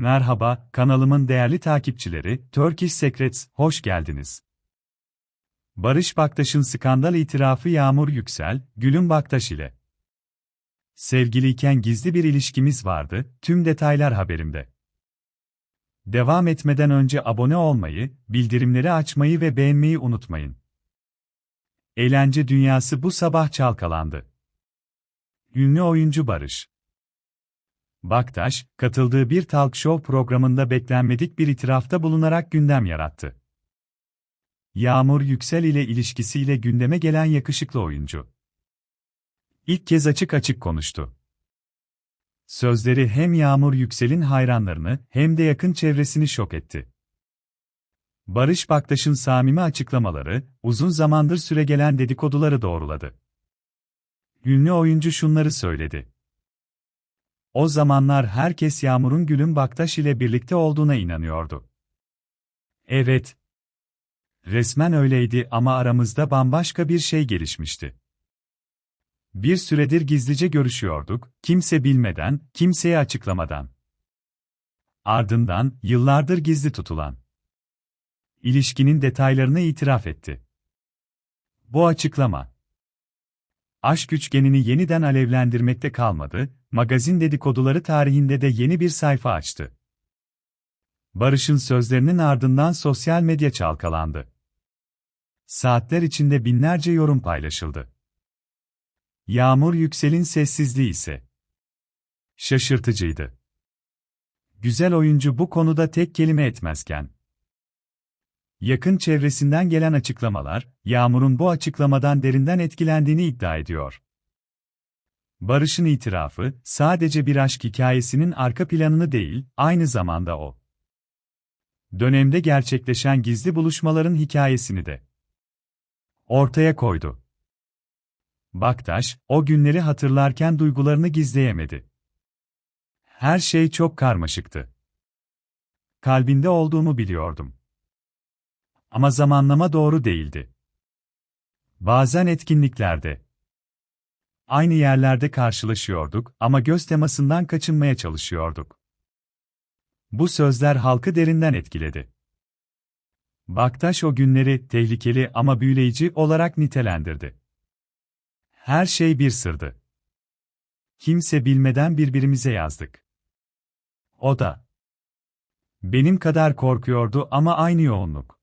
Merhaba, kanalımın değerli takipçileri, Turkish Secrets, hoş geldiniz. Barış Baktaş'ın skandal itirafı Yağmur Yüksel, Gülüm Baktaş ile. Sevgiliyken gizli bir ilişkimiz vardı, tüm detaylar haberimde. Devam etmeden önce abone olmayı, bildirimleri açmayı ve beğenmeyi unutmayın. Eğlence dünyası bu sabah çalkalandı. Ünlü oyuncu Barış Baktaş, katıldığı bir talk show programında beklenmedik bir itirafta bulunarak gündem yarattı. Yağmur Yüksel ile ilişkisiyle gündeme gelen yakışıklı oyuncu. İlk kez açık açık konuştu. Sözleri hem Yağmur Yüksel'in hayranlarını hem de yakın çevresini şok etti. Barış Baktaş'ın samimi açıklamaları, uzun zamandır süregelen dedikoduları doğruladı. Ünlü oyuncu şunları söyledi. O zamanlar herkes Yağmur'un Gül'ün Baktaş ile birlikte olduğuna inanıyordu. Evet. Resmen öyleydi ama aramızda bambaşka bir şey gelişmişti. Bir süredir gizlice görüşüyorduk, kimse bilmeden, kimseye açıklamadan. Ardından, yıllardır gizli tutulan. İlişkinin detaylarını itiraf etti. Bu açıklama, aşk üçgenini yeniden alevlendirmekte kalmadı, magazin dedikoduları tarihinde de yeni bir sayfa açtı. Barış'ın sözlerinin ardından sosyal medya çalkalandı. Saatler içinde binlerce yorum paylaşıldı. Yağmur Yüksel'in sessizliği ise şaşırtıcıydı. Güzel oyuncu bu konuda tek kelime etmezken, yakın çevresinden gelen açıklamalar, Yağmur'un bu açıklamadan derinden etkilendiğini iddia ediyor. Barış'ın itirafı, sadece bir aşk hikayesinin arka planını değil, aynı zamanda o. Dönemde gerçekleşen gizli buluşmaların hikayesini de ortaya koydu. Baktaş, o günleri hatırlarken duygularını gizleyemedi. Her şey çok karmaşıktı. Kalbinde olduğumu biliyordum. Ama zamanlama doğru değildi. Bazen etkinliklerde, Aynı yerlerde karşılaşıyorduk ama göz temasından kaçınmaya çalışıyorduk. Bu sözler halkı derinden etkiledi. Baktaş o günleri tehlikeli ama büyüleyici olarak nitelendirdi. Her şey bir sırdı. Kimse bilmeden birbirimize yazdık. O da benim kadar korkuyordu ama aynı yoğunluk.